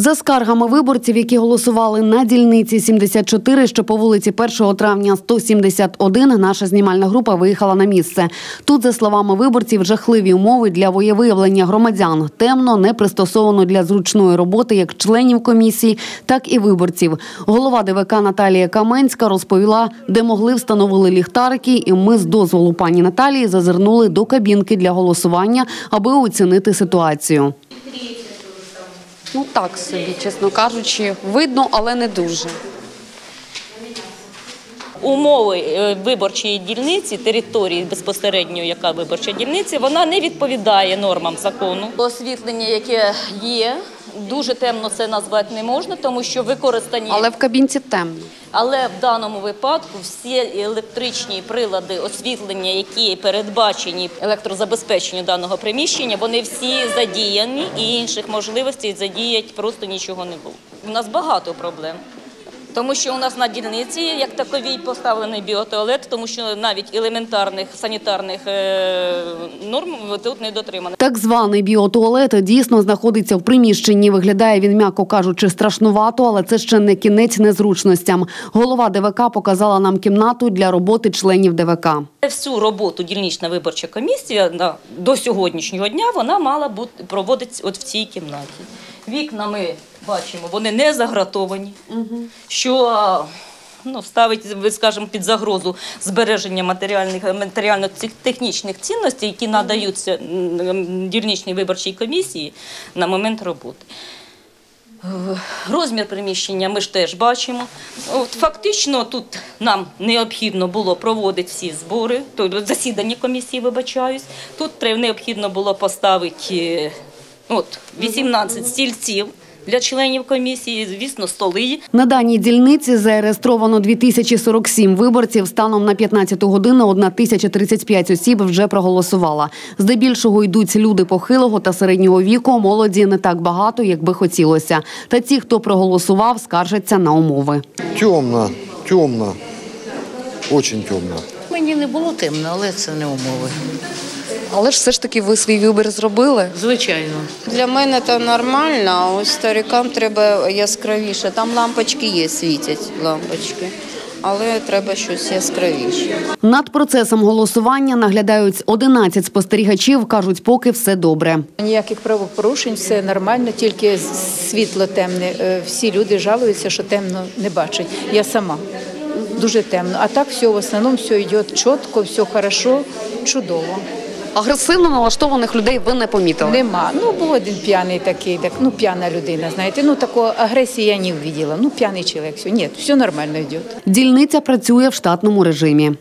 За скаргами виборців, які голосували на дільниці 74, що по вулиці 1 травня 171, наша знімальна група виїхала на місце. Тут, за словами виборців, жахливі умови для воєвиявлення громадян. Темно, не пристосовано для зручної роботи як членів комісії, так і виборців. Голова ДВК Наталія Каменська розповіла, де могли встановили ліхтарики, і ми з дозволу пані Наталії зазирнули до кабінки для голосування, аби оцінити ситуацію. Ну так собі, чесно кажучи, видно, але не дуже. Умови е, виборчої дільниці, території безпосередньо, яка виборча дільниця, вона не відповідає нормам закону. Освітлення, яке є, дуже темно це назвати не можна, тому що використані. Але в кабінці темно. Але в даному випадку всі електричні прилади освітлення, які передбачені електрозабезпеченню даного приміщення, вони всі задіяні і інших можливостей задіяти просто нічого не було. У нас багато проблем. Тому що у нас на дільниці як таковій поставлений біотуалет, тому що навіть елементарних санітарних е, норм тут не дотримано. Так званий біотуалет дійсно знаходиться в приміщенні. Виглядає він, м'яко кажучи, страшнувато, але це ще не кінець незручностям. Голова ДВК показала нам кімнату для роботи членів ДВК. Всю роботу дільнична виборча комісія до сьогоднішнього дня вона мала бути проводитися от в цій кімнаті. Вікна ми бачимо, вони не загратовані, що ну, ставить, ви скажемо, під загрозу збереження матеріальних матеріально-технічних цінностей, які надаються дільничній виборчій комісії на момент роботи. Розмір приміщення ми ж теж бачимо. От, фактично тут нам необхідно було проводити всі збори, тобто засідання комісії, вибачаюсь. Тут необхідно було поставити е, от, 18 стільців для членів комісії, звісно, столи. На даній дільниці зареєстровано 2047 виборців. Станом на 15 годину 1035 осіб вже проголосувала. Здебільшого йдуть люди похилого та середнього віку. Молоді не так багато, як би хотілося. Та ті, хто проголосував, скаржаться на умови. Темно, темно, очень темно. Мені не було темно, але це не умови. Але ж все ж таки ви свій вибір зробили. Звичайно. Для мене це нормально, а ось старикам треба яскравіше. Там лампочки є, світять лампочки, але треба щось яскравіше. Над процесом голосування наглядають 11 спостерігачів. кажуть, поки все добре. Ніяких правопорушень, все нормально, тільки світло темне. Е, Всі люди жалуються, що темно не бачать. Я сама дуже темно. А так все в основному все йде чітко, все хорошо, чудово. Агресивно налаштованих людей ви не помітили. Нема. Ну був один п'яний такий, так ну п'яна людина. Знаєте, ну такої агресії я не бачила. Ну п'яний чоловік. Все. Ні, все нормально йде. Дільниця працює в штатному режимі.